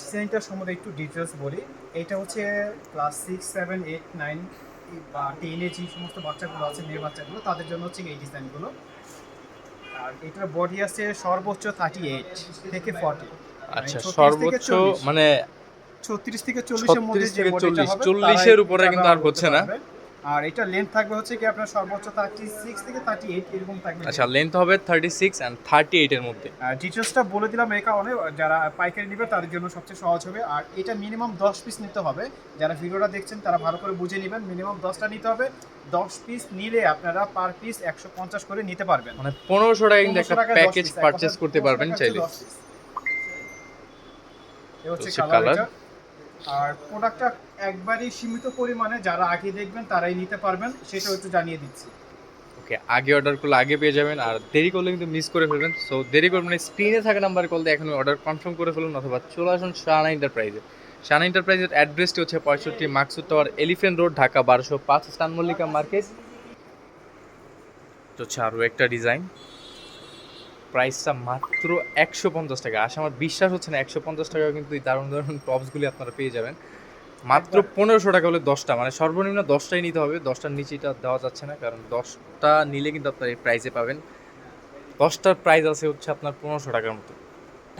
ডিজাইনটা সম্বন্ধে একটু ডিটেলস বলি। এটা হচ্ছে class six seven eight nine বা টেনে যে সমস্ত বাচ্চাগুলো আছে মেয়ে বাচ্চাগুলো তাদের জন্য হচ্ছে এই ডিজাইনগুলো। আর এটার বডি আছে সর্বোচ্চ থার্টি এইট থেকে ফর্টি আচ্ছা সর্বোচ্চ মানে ছত্রিশ থেকে চল্লিশের মধ্যে 36 যে থেকে বডিটা 40 হবে 40 তারাই এর উপরে কিন্তু আর হচ্ছে না। আর এটা লেন্থ থাকবে হচ্ছে কি আপনার সর্বোচ্চ থার্টি সিক্স থেকে থার্টি এইট এরকম থাকবে। আচ্ছা লেন্থ হবে থার্টি সিক্স অ্যান্ড থার্টি এইটের মধ্যে ডিটেলসটা বলে দিলাম এই কারণে যারা পাইকারি নেবে তাদের জন্য সবচেয়ে সহজ হবে। আর এটা মিনিমাম দশ পিস নিতে হবে। যারা ভিডিওটা দেখছেন তারা ভালো করে বুঝে নেবেন মিনিমাম দশটা নিতে হবে। দশ পিস নিলে আপনারা পার পিস একশো পঞ্চাশ করে নিতে পারবেন। মানে পনেরোশো টাকা কিন্তু একটা প্যাকেজ কথায় করতে পারবেন চাইলে হচ্ছে 10 piece। এ হচ্ছে কালার। আর প্রোডাক্টটা একবারই সীমিত পরিমাণে যারা আগে দেখবেন তারাই নিতে পারবেন সেটাও একটু জানিয়ে দিচ্ছি। ওকে আগে অর্ডার করলে আগে পেয়ে যাবেন আর দেরি করলে কিন্তু মিস করে ফেলবেন। সো দেরি করবেন স্ক্রিনে থাকা নাম্বারে কল দিয়ে এখন অর্ডার কনফার্ম করে ফেলুন অথবা চলে আসুন শাহানা এন্টারপ্রাইজে শাহানা এন্টারপ্রাইজের অ্যাড্রেসটি হচ্ছে পঁয়ষট্টি Maksud tower elephant road Dhaka বারোশো পাঁচ স্টান মল্লিকা মার্কেট। তো হচ্ছে আরও একটা ডিজাইন প্রাইসটা মাত্র একশো পঞ্চাশ টাকা। আসলে আমার বিশ্বাস হচ্ছে না একশো পঞ্চাশ টাকা কিন্তু এই দারুণ দারুণ টপসগুলি আপনারা পেয়ে যাবেন। মাত্র পনেরোশো টাকা হলে দশটা মানে সর্বনিম্ন দশটাই নিতে হবে। দশটার নিচেটা দেওয়া যাচ্ছে না কারণ দশটা নিলে কিন্তু আপনার এই প্রাইসে পাবেন। দশটার প্রাইস আছে হচ্ছে আপনার পনেরোশো টাকার মতো।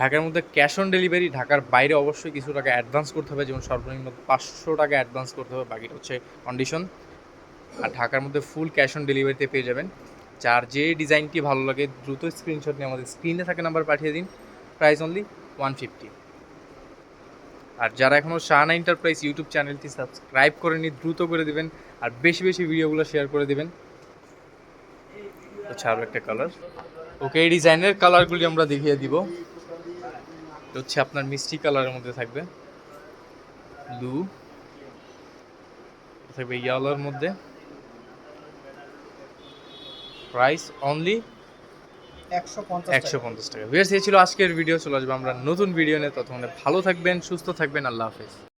ঢাকার মধ্যে ক্যাশ অন ডেলিভারি ঢাকার বাইরে অবশ্যই কিছু টাকা অ্যাডভান্স করতে হবে যেমন সর্বনিম্ন পাঁচশো টাকা অ্যাডভান্স করতে হবে বাকিটা হচ্ছে কন্ডিশন আর ঢাকার মধ্যে ফুল ক্যাশ অন ডেলিভারিতে পেয়ে যাবেন। যার যে ডিজাইনটি ভালো লাগে, দ্রুত স্ক্রিনশট নিয়ে আমাদের স্ক্রিনে থাকা নাম্বার পাঠিয়ে দিন। প্রাইস অনলি ওয়ান ফিফটি আর যারা এখনও শাহানা এন্টারপ্রাইজ ইউটিউব চ্যানেলটি সাবস্ক্রাইব করে করেনি দ্রুত করে দেবেন আর বেশি বেশি ভিডিওগুলো শেয়ার করে দেবেন। আচ্ছা আরও একটা কালার ওকে এই ডিজাইনের কালারগুলি আমরা দেখিয়ে দিব। হচ্ছে আপনার মিষ্টি কালারের মধ্যে থাকবে। ব্লু থাকবে ইয়েলোর মধ্যে। প্রাইস অনলি একশো পঞ্চাশ টাকা। ভিউয়ার্স এই ছিল আজকের ভিডিও। চলে আসবে আমরা নতুন ভিডিও নিয়ে। ততক্ষণে ভালো থাকবেন সুস্থ থাকবেন। আল্লাহ হাফেজ।